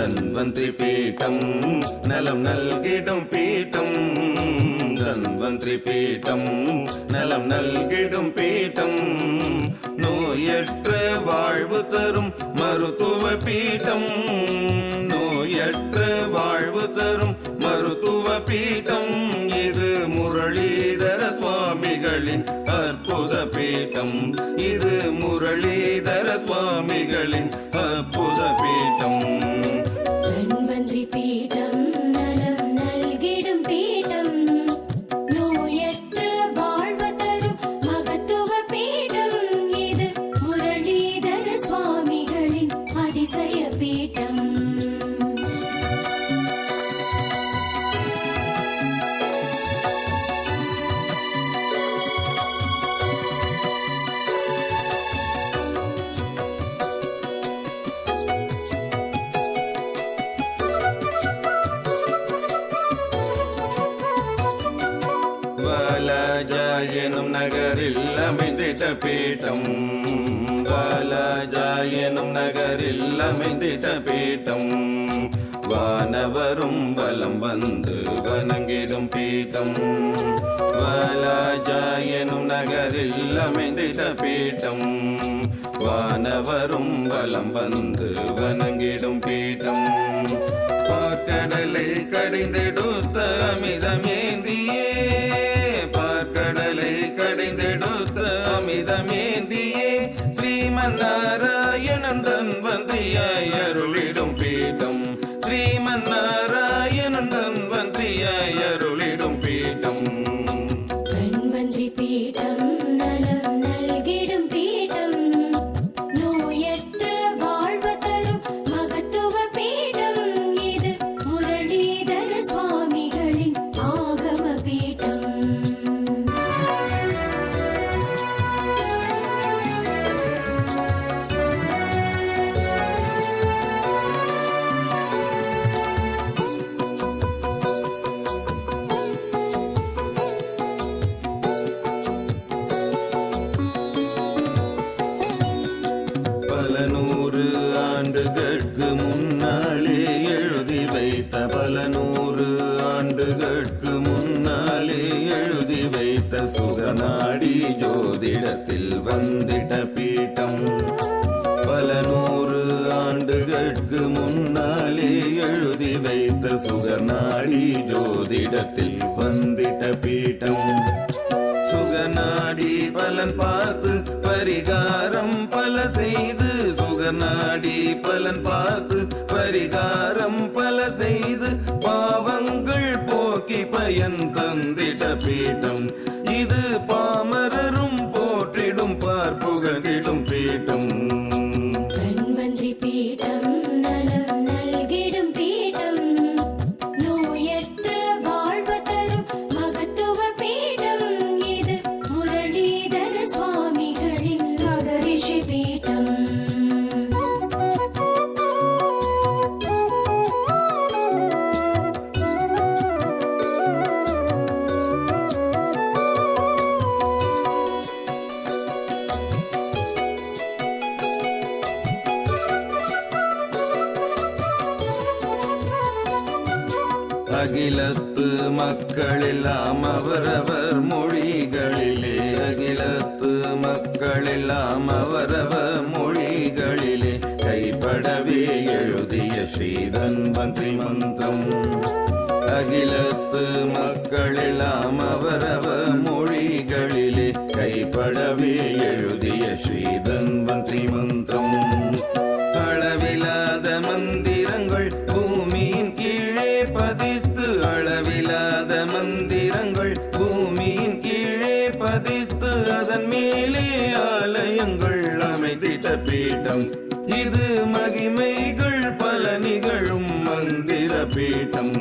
தன்வந்தி பீட்டம் நலம் நல்கிடும் பீட்டம். தன்வந்தி பீட்டம் நலம் நல்கிடும் பீட்டம். நோயற்ற வாழ்வு தரும் மருத்துவ பீட்டம். நோயற்ற வாழ்வு தரும் மருத்துவ பீட்டம். இது முரளிதர சுவாமிகளின் அற்புத பீட்டம். இது முரளிதர சுவாமிகளின் அற்புத எனும் நகரில் அமைந்திட்ட பீட்டம். வாலாஜா எனும் நகரில் அமைந்திட்ட பீட்டம். வானவரும் வலம் வந்து வணங்கிடும் பீட்டம். வாலாஜா எனும் நகரில் அமைந்திட்ட பீட்டம். வானவரும் வலம் வந்து வணங்கிடும் பீட்டம். பார்க்கடலை கடிந்தெடுத்த அமிதமேந்தியே அமிதமேந்தியே ஸ்ரீமன் நாராயணன் தன் வந்தியாய் பல நூறு ஆண்டுகளுக்கு முன்னாலே எழுதி வைத்த சுகநாடி ஜோதிடத்தில் வந்திட பீட்டம். பல நூறு ஆண்டுகளுக்கு முன்னாலே எழுதி வைத்த சுகநாடி ஜோதிடத்தில் வந்திட பீட்டம். சுகநாடி பலன் பார்த்து பரிகாரம் பல செய்து நாடி பலன் பார்த்து பரிகாரம் பல செய்து பாவங்கள் போக்கி பயன் தந்திட பீட்டம். இது பாமரரும் போற்றிடும் பார்ப்புகிடும் பீட்டம். அகிலத்து மக்களெல்லாம் அவரவர் மொழிகளிலே. அகிலத்து மக்களெல்லாம் அவரவர் மொழிகளிலே. கைப்படவே எழுதிய ஸ்ரீதன்வந்திரி மந்திரம் அகிலத்து மக்களெல்லாம் அவரவர் மொழிகளிலே. கைப்படவே எழுதிய ஸ்ரீதன்வந்திரி மந்திரம் அளவிலாத மந்திரங்கள் பூமியின் கீழே பதித்து அளவிலாத மந்திரங்கள் பூமியின் கீழே பதித்து அதன் மேலே ஆலயங்கள் அமைதிட்ட பீட்டம். இது மகிமைகள் பல நிகழும் மந்திர பீட்டம்